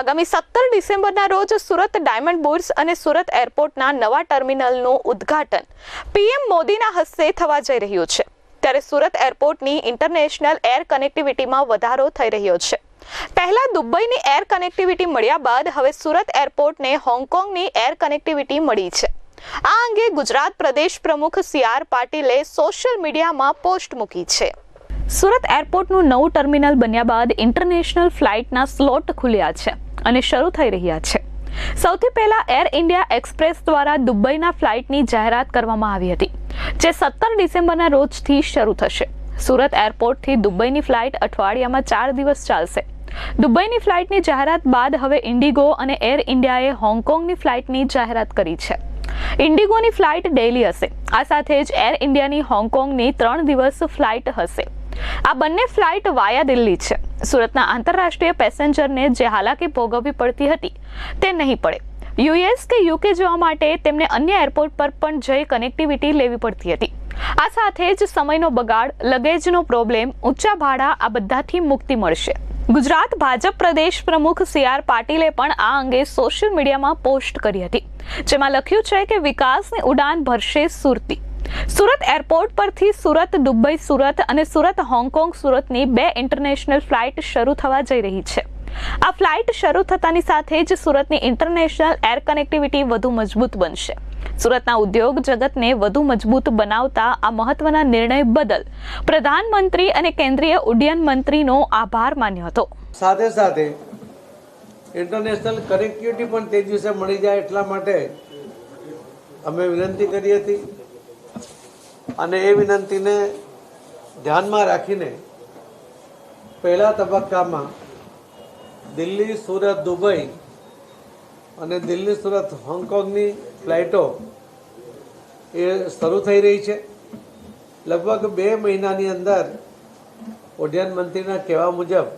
આગામી સત્તર ડિસેમ્બરના રોજ સુરત ડાયમંડ બુર્સ અને સુરત એરપોર્ટના નવા ટર્મિનલનું ઉદ્ઘાટન. પીએમ મોદીના હસ્તે થવા જઈ રહ્યું છે. ત્યારે સુરત એરપોર્ટની ઇન્ટરનેશનલ એર કનેક્ટિવિટીમાં વધારો થઈ રહ્યો છે. પહેલા દુબઈની એર કનેક્ટિવિટી મળ્યા બાદ હવે સુરત એરપોર્ટને હોંગકોંગની એર કનેક્ટિવિટી મળી છે. આ અંગે ગુજરાત પ્રદેશ પ્રમુખ સી આર પાટીલે સોશિયલ મીડિયામાં પોસ્ટ મૂકી છે. સુરત એરપોર્ટનું નવું ટર્મિનલ બન્યા બાદ ઇન્ટરનેશનલ ફ્લાઇટના સ્લોટ ખુલ્યા છે. અને શરૂ થઈ રહ્યા છે. સૌથી પહેલા એર ઇન્ડિયા એક્સપ્રેસ દ્વારા દુબઈના ફ્લાઇટની જાહેરાત કરવામાં આવી હતી, જે સત્તર ડિસેમ્બરના રોજથી શરૂ થશે. સુરત એરપોર્ટથી દુબઈની ફ્લાઇટ અઠવાડિયામાં ચાર દિવસ ચાલશે. દુબઈની ફ્લાઇટની જાહેરાત બાદ હવે ઇન્ડિગો અને એર ઇન્ડિયાએ હોંગકોંગની ફ્લાઇટની જાહેરાત કરી છે. ઇન્ડિગોની ફ્લાઇટ ડેલી હશે. આ સાથે જ એર ઇન્ડિયાની હોંગકોંગની ત્રણ દિવસ ફ્લાઇટ હશે. આ બંને ફ્લાઇટ વાયા દિલ્હી છે. સુરતના આંતરરાષ્ટ્રીય પેસેન્જરને જે હાલાકી ભોગવવી પડતી હતી, તે નહીં પડે. યુએસ કે યુકે જવા માટે તેમને અન્ય એરપોર્ટ પર પણ જઈ કનેક્ટિવિટી લેવી પડતી હતી. આ સાથે જ સમયનો બગાડ, લગેજનો પ્રોબ્લેમ, ઊંચા ભાડા, આ બધાથી મુક્તિ મળશે. ગુજરાત ભાજપ પ્રદેશ પ્રમુખ સી આર પાટીલે પણ આ અંગે સોશિયલ મીડિયામાં પોસ્ટ કરી હતી, જેમાં લખ્યું છે કે વિકાસની ઉડાન ભરશે સુરતી. સુરત એરપોર્ટ પરથી સુરત, દુબઈ સુરત અને સુરત, હોંગકોંગ સુરતની બે ઇન્ટરનેશનલ ફ્લાઇટ શરૂ થવા જઈ રહી છે. આ ફ્લાઇટ શરૂ થતાની સાથે જ સુરતની ઇન્ટરનેશનલ એર કનેક્ટિવિટી વધુ મજબૂત બનશે. સુરતના ઉદ્યોગ જગતને વધુ મજબૂત બનાવતા આ મહત્વના નિર્ણય બદલ પ્રધાનમંત્રી અને કેન્દ્રીય ઉડ્ડયન મંત્રીનો આભાર માન્યો હતો. સાથે સાથે ઇન્ટરનેશનલ કનેક્ટિવિટી પણ તે દિવસે મળી જાય એટલા માટે અમે વિનંતી કરી હતી. અને એ વિનંતીને ધ્યાનમાં રાખીને પહેલા તબક્કામાં દિલ્હી, સુરત, દુબઈ અને દિલ્હી, સુરત, હોંગકોંગની ફ્લાઇટો એ શરૂ થઈ રહી છે. લગભગ બે મહિનાની અંદર ઉડ્ડયન મંત્રીના કહેવા મુજબ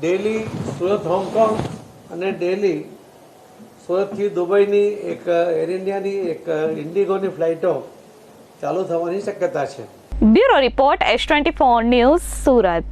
ડેલી સુરત, હોંગકોંગ અને ડેલી સુરતથી દુબઈની એક એર ઇન્ડિયાની એક ઇન્ડિગોની ફ્લાઇટો ચાલુ થવાની શક્યતા છે. Bureau report S twenty four news Surat.